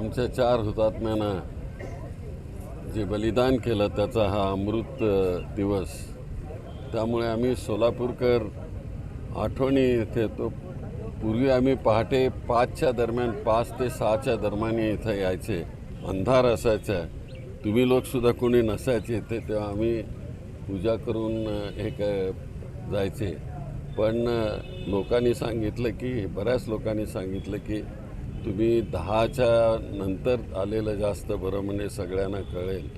आमच्या चार हुतात्म्यांना जे बलिदान केलं त्याचा हा अमृत दिवस. त्यामुळे आम्ही सोलापूरकर आठवणी इथे तो पूर्वी आम्ही पहाटे पाचच्या दरम्यान पाच ते सहाच्या दरम्यान इथं यायचे. अंधार असायचा. तुम्ही लोकसुद्धा कोणी नसायचे इथे तेव्हा आम्ही पूजा करून हे जायचे. पण लोकांनी सांगितलं की बऱ्याच लोकांनी सांगितलं की तुम्ही दहाच्या नंतर आलेलं जास्त बरं म्हणजे सगळ्यांना कळेल.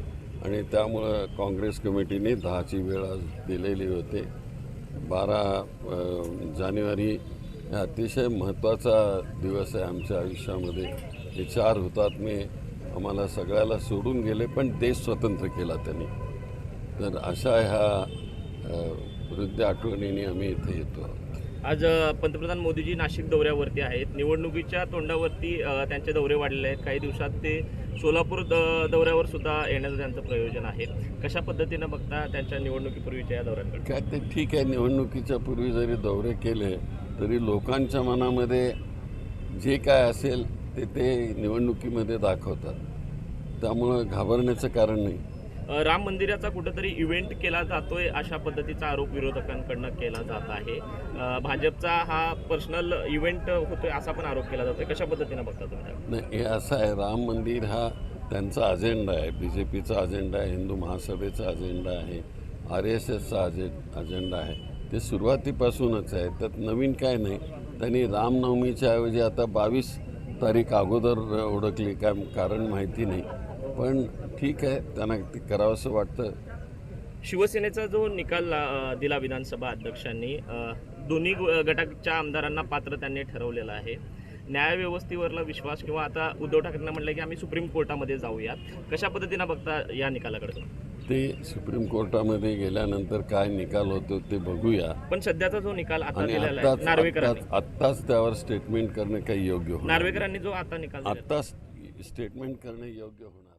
आणि त्यामुळं काँग्रेस कमिटीने दहाची वेळ आज दिलेली होती. बारा जानेवारी हा अतिशय महत्त्वाचा दिवस आहे आमच्या आयुष्यामध्ये. हे चार हुतात्मे आम्हाला सगळ्याला सोडून गेले पण देश स्वतंत्र केला त्यांनी. तर अशा ह्या वृद्ध आठवणीने आम्ही इथे येतो. आहोत आज पंतप्रधान मोदीजी नाशिक दौऱ्यावरती आहेत. निवडणुकीच्या तोंडावरती त्यांचे दौरे वाढलेले आहेत. काही दिवसात ते सोलापूर द- दौऱ्यावर सुद्धा येण्याचं त्यांचं प्रयोजन आहे. कशा पद्धतीनं बघता त्यांच्या निवडणुकीपूर्वीच्या या दौऱ्यांकडे काय ते ठीक आहे. निवडणुकीच्या पूर्वी जरी दौरे केले तरी लोकांच्या मनामध्ये जे काय असेल ते ते निवडणुकीमध्ये दाखवतात. त्यामुळं घाबरण्याचं कारण नाही. राम मंदिराचा कुठंतरी इव्हेंट केला जातोय अशा पद्धतीचा आरोप विरोधकांकडनं केला जात आहे. भाजपचा हा पर्सनल इव्हेंट होतोय असा पण आरोप केला जातोय. कशा पद्धतीनं बघता तुम्ही नाही हे असं आहे राम मंदिर हा त्यांचा अजेंडा आहे. बी जे पीचा अजेंडा आहे हिंदू महासभेचा अजेंडा आहे आर एस एसचा अजे अजेंडा आहे. ते सुरुवातीपासूनच आहे. त्यात नवीन काय नाही. त्यांनी रामनवमीच्या ऐवजी आता बावीस तारीख अगोदर ओळखली काय कारण माहिती नाही. पण ठीक आहे त्यांना ते करावंसं वाटतं. शिवसेनेचा जो निकाल अ, दिला विधानसभा अध्यक्षांनी अ, दोन्ही ग- गटाच्या आमदारांना पात्र त्यांनी ठरवलेलं आहे. न्यायव्यवस्थेवरला विश्वास किंवा आता उद्धव ठाकरेंना म्हटलं की आम्ही सुप्रीम कोर्टामध्ये जाऊयात. कशा पद्धतीनं बघता या निकालाकडे? ते सुप्रीम कोर्टामध्ये गेल्यानंतर काय निकाल होतो ते बघूया. पण सध्याचा जो निकाल आता आणि दिलेला आहे आत्ताच नार्वेकरांनी. आत्ताच आत्ताच त्यावर स्टेटमेंट करणं काही योग्य होणार नार्वेकरांनी जो आता निकाल आत्ताच स्टेटमेंट करणं योग्य होणार